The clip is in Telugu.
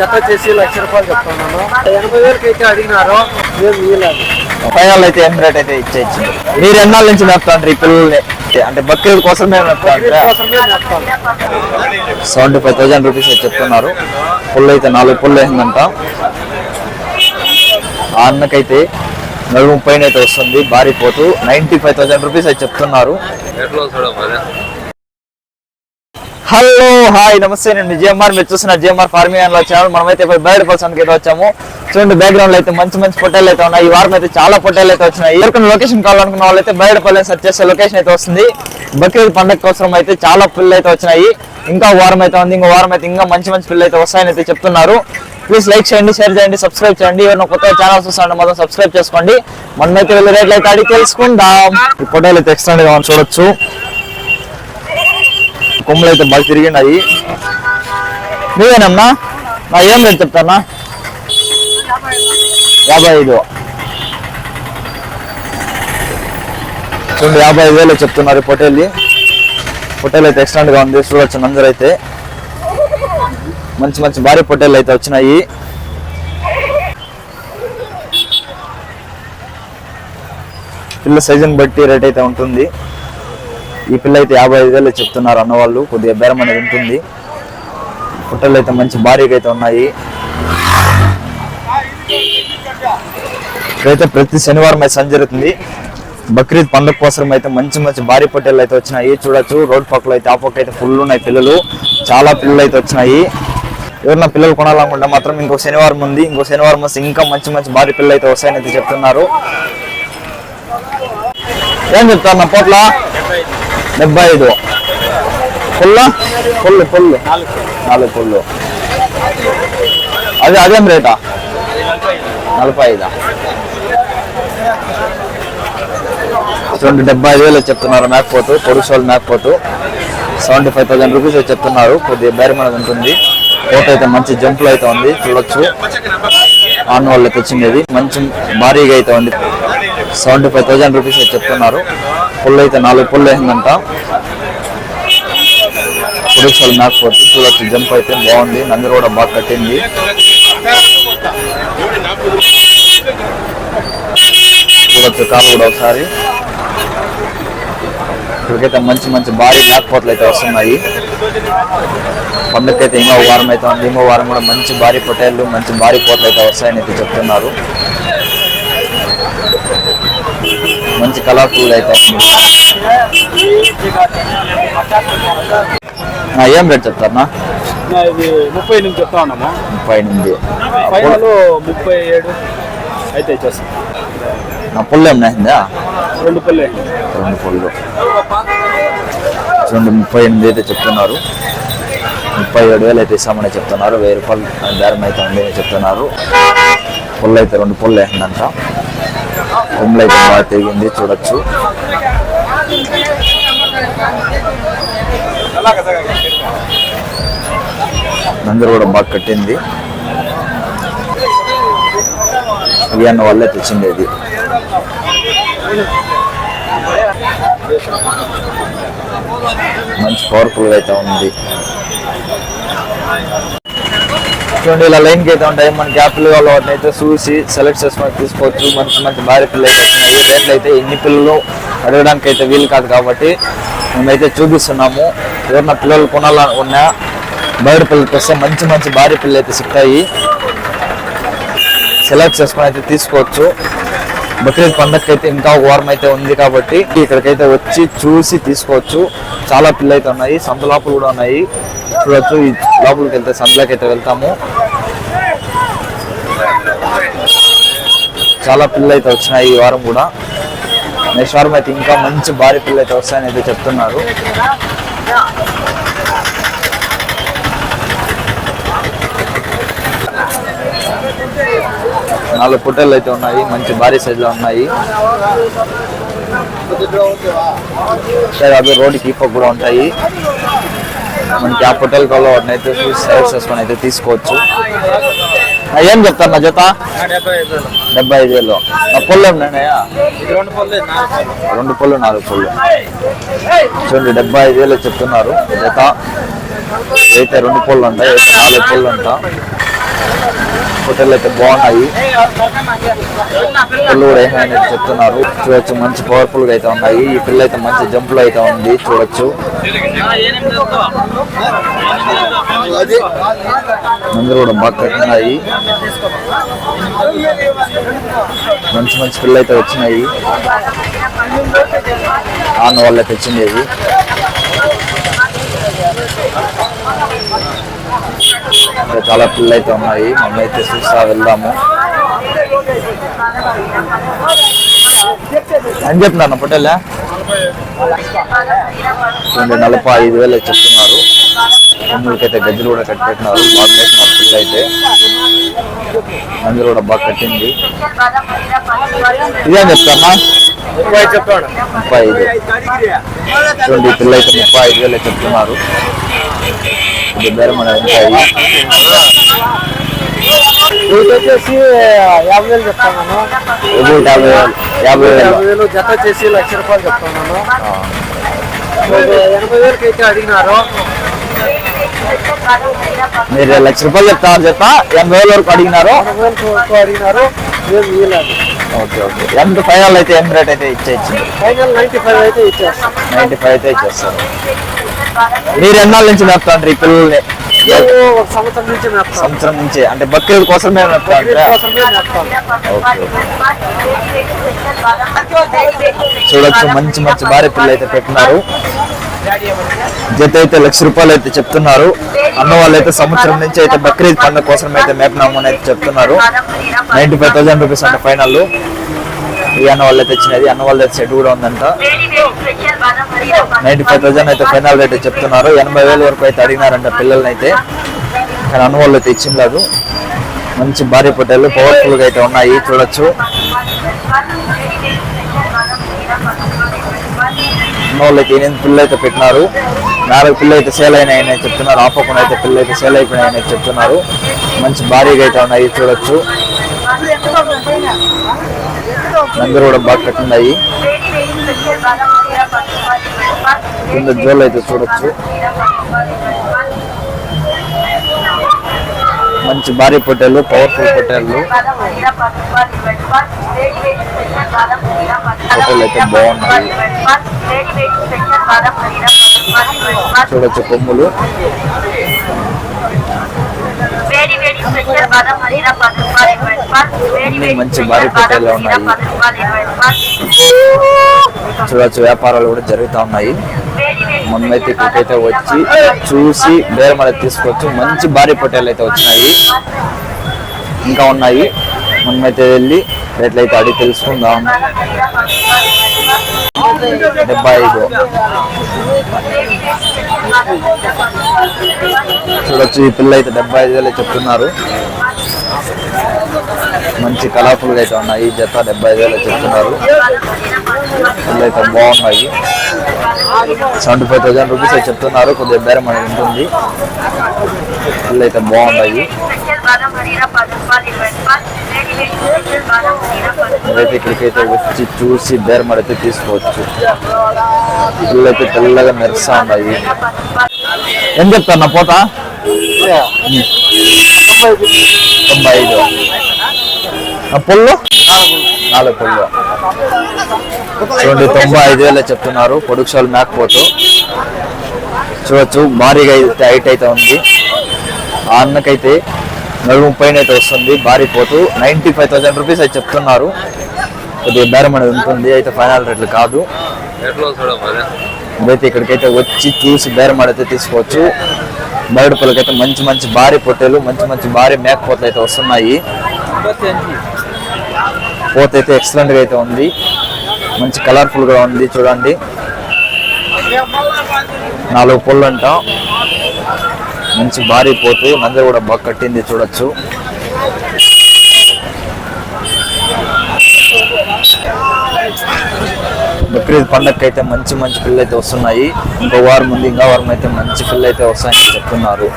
జత చేసి లక్ష రూపాయలు చెప్తున్నాను. ఎనభై వేలకి అయితే అడిగినారు. మేము ఇవ్వలేదు ఫైనల్ అయితే ఏం రేట్ అయితే ఇచ్చేయచ్చు. మీరు ఎన్నాళ్ళ నుంచి మేపుతాండ్రు ఈ పిల్లల్ని? అంటే బక్రీద్ కోసమే చెప్తాను సెవెంటీ ఫైవ్ థౌసండ్ రూపీస్ అయితే చెప్తున్నారు. పుల్లు అయితే నాలుగు పుల్లు అయిందంట. ఆ అన్నకైతే నలుగు పైన అయితే వస్తుంది. భారీ పోతు. నైన్టీ ఫైవ్ థౌసండ్ రూపీస్ అయితే చెప్తున్నారు. హలో హాయ్ నమస్తే నేను జిఎంఆర్. మీరు చూసిన జిఎంఆర్ ఫార్మింగ్ అండ్ ఛానల్. మనమైతే ఇప్పుడు బయట పర్సన్కి అయితే వచ్చాము. చూడండి బ్యాక్గ్రౌండ్ అయితే మంచి మంచి పొట్టేలు అయితే ఉన్నాయి. ఈ వారం అయితే చాలా పొట్టేలు అయితే వచ్చినాయి. ఎవరికైనా లొకేషన్ కావాలనుకున్న వాళ్ళైతే బయటపల్లి సెర్చ్ చేసే లొకేషన్ అయితే వస్తుంది. బక్రీద్ పండగ కోసం అయితే చాలా పిల్లలు అయితే వచ్చినాయి. ఇంకా వారం అయితే ఉంది. ఇంకో వారం అయితే ఇంకా మంచి మంచి పిల్లలు అయితే వస్తాయని అయితే చెప్తున్నారు. ప్లీజ్ లైక్ చేయండి షేర్ చేయండి సబ్స్క్రైబ్ చేయండి. ఎవరైనా కొత్త ఛానల్స్ చూస్తారంటే మొత్తం సబ్స్క్రైబ్ చేసుకోండి. మనమైతే వెళ్ళి రేట్లు అయితే అడిగి తెలుసుకుందాం. ఈ పొట్టేలు అయితే ఎక్స్టెండ్గా మనం చూడొచ్చు. కొమ్ములు అయితే బాగా తిరిగినాయి. మీరేనమ్మా నా ఏం రేట్ చెప్తానా? యాభై ఐదు. చూడండి యాభై ఐదు వేలు చెప్తున్నారు ఈ పొట్టేలి అయితే ఎక్స్టెండ్ ఉంది చూడొచ్చు నందరు అయితే మంచి మంచి భారీ పొట్టేలు అయితే వచ్చినాయి. పిల్ల సైజుని బట్టి రేట్ అయితే ఉంటుంది. ఈ పిల్ల అయితే యాభై ఐదు వేలు చెప్తున్నారు అన్నవాళ్ళు కొద్దిగా బేరం అనేది ఉంటుంది. పుట్టలు అయితే మంచి భారీగా అయితే ఉన్నాయి. ఇక్కడైతే ప్రతి శనివారం అయితే సంజ జరుగుతుంది బక్రీద్ పండుగ కోసం అయితే మంచి మంచి భారీ పొట్టెలు అయితే వచ్చినాయి. చూడొచ్చు రోడ్ పక్కలో అయితే ఆ పక్క అయితే ఫుల్ ఉన్నాయి పిల్లలు. చాలా పిల్లలు అయితే వచ్చినాయి. ఎవరన్నా పిల్లలు కొనాలనుకుంటే మాత్రం ఇంకో శనివారం ఉంది. ఇంకో శనివారం వస్తే ఇంకా మంచి మంచి భారీ పిల్లలు అయితే వస్తాయని అయితే చెప్తున్నారు. ఏం చెప్తారు నా పోట్ల? డెబ్బై ఐదు పుల్ల? పుల్లు పుల్లు. నాలుగు పుల్లు. అదే అదేం రేటా? నలభై ఐదా రెండు డెబ్బై ఐదు వేలు చెప్తున్నారు మేకపోతు పొడుగు వాళ్ళు మేకపోతూ. సెవెంటీ ఫైవ్ థౌసండ్ రూపీస్ చెప్తున్నారు. కొద్దిగా బేరం అనేది ఉంటుంది. ఫోటో అయితే మంచి జంపులు అయితే ఉంది. చూడొచ్చు. ఆన్ వాళ్ళు తెచ్చిండేది. మంచి భారీగా అయితే ఉంది. సెవెంటీ ఫైవ్ థౌసండ్ రూపీస్ అయితే చెప్తున్నారు. పుల్ల అయితే నాలుగు పుల్ల అయిందంట. పురుషులు మేకపోతే చూడొచ్చు. జంప్ అయితే బాగుంది. నందరు కూడా బాగా కట్టింది. చూడొచ్చు. కాలు కూడా ఒకసారి. ఇక్కడికైతే మంచి మంచి భారీ మేకపోతలు అయితే వస్తున్నాయి. పండుగకైతే ఇంకో వారం అయితే ఉంది. ఇంకో వారం కూడా మంచి భారీ పొటేళ్ళు మంచి భారీ పోతలు అయితే వస్తాయని అయితే చెప్తున్నారు. మంచి కలర్ఫుల్ అయితే. ఏం రేట్ చెప్తారన్నా? ఇది ముప్పై ఎనిమిది చెప్తా ఉన్నాము? ముప్పై ఎనిమిది. ఫైనల్ ముప్పై ఏడు అయితే ఇచ్చేస్తాం నా పుల్లు ఏమన్నా రెండు పల్లె. రెండు పుల్లు. చూడండి ముప్పై ఎనిమిది అయితే చెప్తున్నారు. ముప్పై ఏడు వేలు అయితే ఇస్తామని చెప్తున్నారు. వెయ్యి రూపాయలు బేరం అయితే ఉంది అని చెప్తున్నారు. పుల్లు అయితే రెండు పుల్లు వేసిందంట కొమ్ములు అయితే బాగా తిరిగింది చూడొచ్చు. నందరు కూడా బాగా కట్టింది. ఇవన్న వల్లే తెచ్చింది ఇది మంచి పవర్ఫుల్ అయితే ఉంది. చూడండి ఇలా లైన్కి అయితే ఉంటాయి. మన గ్యాప్లు వాళ్ళు వాటిని అయితే చూసి సెలెక్ట్ చేసుకొని తీసుకోవచ్చు. మంచి మంచి భారీ పిల్లలు అయితే ఉన్నాయి. రేట్లు అయితే ఎన్ని పిల్లలు అడగడానికి అయితే వీలు కాదు కాబట్టి మేమైతే చూపిస్తున్నాము. ఎవరన్నా పిల్లలు కొనాలనుకున్నా బయట పిల్లలకి వస్తే మంచి మంచి భారీ పిల్లలు అయితే సిక్తాయి. సెలెక్ట్ చేసుకొని అయితే తీసుకోవచ్చు. బక్రీద్ పండగకి అయితే ఇంకా వారం అయితే ఉంది కాబట్టి ఇక్కడికైతే వచ్చి చూసి తీసుకోవచ్చు. చాలా పిల్లలు అయితే ఉన్నాయి సంత లోపలు కూడా ఉన్నాయి. చూడొచ్చు ఈ లోపలికి వెళ్తే సంతలోకి అయితే వెళ్తాము. చాలా పిల్లలు అయితే వచ్చినాయి ఈ వారం కూడా. నెక్స్ట్ వారం అయితే ఇంకా మంచి భారీ పిల్లలు అయితే వస్తాయని అయితే చెప్తున్నారు. నాలుగు పుట్టలు అయితే ఉన్నాయి మంచి భారీ సైజులో ఉన్నాయి. అవి రోడ్డుకి ఇప్ప కూడా ఉంటాయి. మనకి ఆ పుట్టల కల్లో వాటిని అయితే చూసి చేసుకొని అయితే తీసుకోవచ్చు. ఏం చెప్తారు నా జత? డెబ్బై ఐదు వేలు. నా పొల్లు ఉన్నాయా రెండు పళ్ళు నాలుగు పళ్ళు చూడండి డెబ్బై ఐదు వేలు చెప్తున్నారు జత. అయితే రెండు పొల్లు ఉంటాయి నాలుగు పళ్ళు ఉంటా హోటల్ అయితే బాగున్నాయి. పిల్లలు కూడా ఏమైనా చెప్తున్నారు. చూడొచ్చు మంచి పవర్ఫుల్గా అయితే ఉన్నాయి. ఈ పిల్ల అయితే మంచి జంప్లో అయితే ఉంది చూడొచ్చు. అందరూ కూడా బాగా కట్టినాయి. మంచి మంచి పిల్లలు అయితే వచ్చినాయి. ఆన్న వాళ్ళే తెచ్చిండేది చాలా పిల్లలు అయితే ఉన్నాయి. మమ్మీ అయితే చూస్తా వెళ్దాము. అని చెప్తున్నాను పొట్టేలా రెండు నలభై ఐదు వేలు చెప్తున్నారు కొమ్ములకైతే గజ్జలు కూడా కట్టిపెట్టినారు బాగా కట్టినారు పిల్ల అయితే. అందరూ కూడా బాగా కట్టింది. ఇదేం చెప్తామా చెప్పాడు ముప్పై ఐదు. చూడండి పిల్ల అయితే ముప్పై ఐదు వేలు చెప్తున్నారు ఇది బేరం అనేది వచ్చేసి యాభై వేలు చెప్తాను యాభై వేలు యాభై యాభై వేలు జత చేసి లక్ష రూపాయలు చెప్తాను ఆ. ఎనభై వేలకి అయితే అడిగినారు మీరు లక్ష రూపాయలు చెప్తారు చెప్తా ఎనభై వేల వరకు అడిగినారు ఎనభై వేలకు అడిగినారు ఏం ఇవ్వలేదు ఓకే ఓకే. ఎంత ఫైనల్ అయితే ఎం రేట్ అయితే ఇచ్చేచ్చింది ఫైనల్ నైన్టీ ఫైవ్ అయితే ఇచ్చేస్తాం. నైన్టీ ఫైవ్ అయితే ఇచ్చేస్తారు. మీరు ఎన్నాళ్ళ నుంచి మేపుతాండ్రు ఈ పిల్లల్ని? సంవత్సరం నుంచి సంవత్సరం నుంచి అంటే బక్రీద్ కోసమే చూడొచ్చు మంచి మంచి భార్య పిల్లలు అయితే పెట్టినారు. జత అయితే లక్ష రూపాయలు అయితే చెప్తున్నారు. అన్న వాళ్ళు అయితే సంవత్సరం నుంచి అయితే బక్రీద్ పండుగ కోసం అయితే మేపినాము అని అయితే చెప్తున్నారు. నైన్టీ ఫైవ్ థౌసండ్ రూపీస్ అంటే ఫైనల్. ఈ అన్న వాళ్ళు అయితే ఇచ్చినది. అన్న వాళ్ళ సెట్ కూడా ఉందంట. నైన్టీ ఫైవ్ థౌసండ్ అయితే ఫైనల్ రేట్ చెప్తున్నారు. ఎనభై వేల వరకు అయితే అడిగినారంట పిల్లల్ని అయితే కానీ అన్న వాళ్ళు అయితే ఇచ్చిండదు మంచి భారీ పొట్టేళ్ళు పవర్ఫుల్గా అయితే ఉన్నాయి. చూడొచ్చు. అన్న ఎనిమిది పిల్లలు అయితే పెట్టినారు నాలుగు పిల్లలు అయితే సేల్ అయినాయని చెప్తున్నారు ఆపకుండా అయితే పిల్లలు అయితే సేల్ అయిపోయినాయని చెప్తున్నారు. మంచి భారీగా అయితే ఉన్నాయి చూడొచ్చు. అందరూ కూడా బాగా కట్టున్నాయి కింద జోలు అయితే చూడొచ్చు. మంచి భారీ పొట్టేళ్ళు పవర్ఫుల్ పొట్టేళ్ళు. ఫోటోలు అయితే బాగున్నాయి చూడొచ్చు కొమ్ములు. మంచి భారీ ఫోటోలు ఉన్నాయి. చూడొచ్చు వ్యాపారాలు కూడా జరుగుతూ ఉన్నాయి. మనమైతే ఇక్కడికైతే వచ్చి చూసి బేరమల అనేది తీసుకోవచ్చు మంచి భారీ పొట్టేలు అయితే వచ్చినాయి. ఇంకా ఉన్నాయి. మనమైతే వెళ్ళి రేట్లు అయితే అడిగి తెలుసుకుందాం. డెబ్బై ఐదు. చూడొచ్చు ఈ పిల్ల అయితే డెబ్బై ఐదు వేలు చెప్తున్నారు. మంచి కలర్ఫుల్గా అయితే ఉన్నాయి. ఈ జత డెబ్బై ఐదు వేలు చెప్తున్నారు. పిల్ల అయితే బాగున్నాయి. సెవెంటీ ఫైవ్ థౌసండ్ రూపీస్ అయితే చెప్తున్నారు. కొద్దిగా బేరం అనేది ఉంటుంది. పిల్ల అయితే బాగున్నాయి. మీరైతే అయితే వచ్చి చూసి బేరం అయితే తీసుకోవచ్చు. పిల్లలైతే తెల్లగా మెరుస్తా ఉన్నాయి ఏం చెప్తాను పోతా? తొంభై ఐదు. పొల్లు? నాలుగు పొల్లు. చూడండి తొంభై ఐదు వేలే చెప్తున్నారు. పొడుక్షాలు మేకపోతూ. చూడొచ్చు భారీగా అయితే హైట్ అయితే ఉంది. ఆ అన్నకైతే నలుగు పైన అయితే వస్తుంది. భారీ పోతూ. నైంటీ ఫైవ్ థౌసండ్ రూపీస్ అయితే చెప్తున్నారు. కొద్దిగా బేరం అనేది ఉంటుంది. అయితే ఫైనల్ రేట్లు కాదు. ఇదైతే ఇక్కడికైతే వచ్చి చూసి బేరం ఆడితే తీసుకోవచ్చు. బయట పిల్లకైతే మంచి మంచి భారీ పొట్టేలు మంచి మంచి భారీ మేకపోతలు అయితే వస్తున్నాయి. పోత అయితే ఎక్సలెంట్గా అయితే ఉంది. మంచి కలర్ఫుల్గా ఉంది చూడండి. నాలుగు పొల్లు అంట. మంచి భారీ పోతు నంది కూడా బాగా కట్టింది చూడొచ్చు. బక్రీద్ పండగకి అయితే మంచి మంచి పిల్లలు అయితే వస్తున్నాయి. ఇంకో వారం ముందు ఇంకా వారం అయితే మంచి పిల్లలు అయితే వస్తాయని చెప్తున్నారు.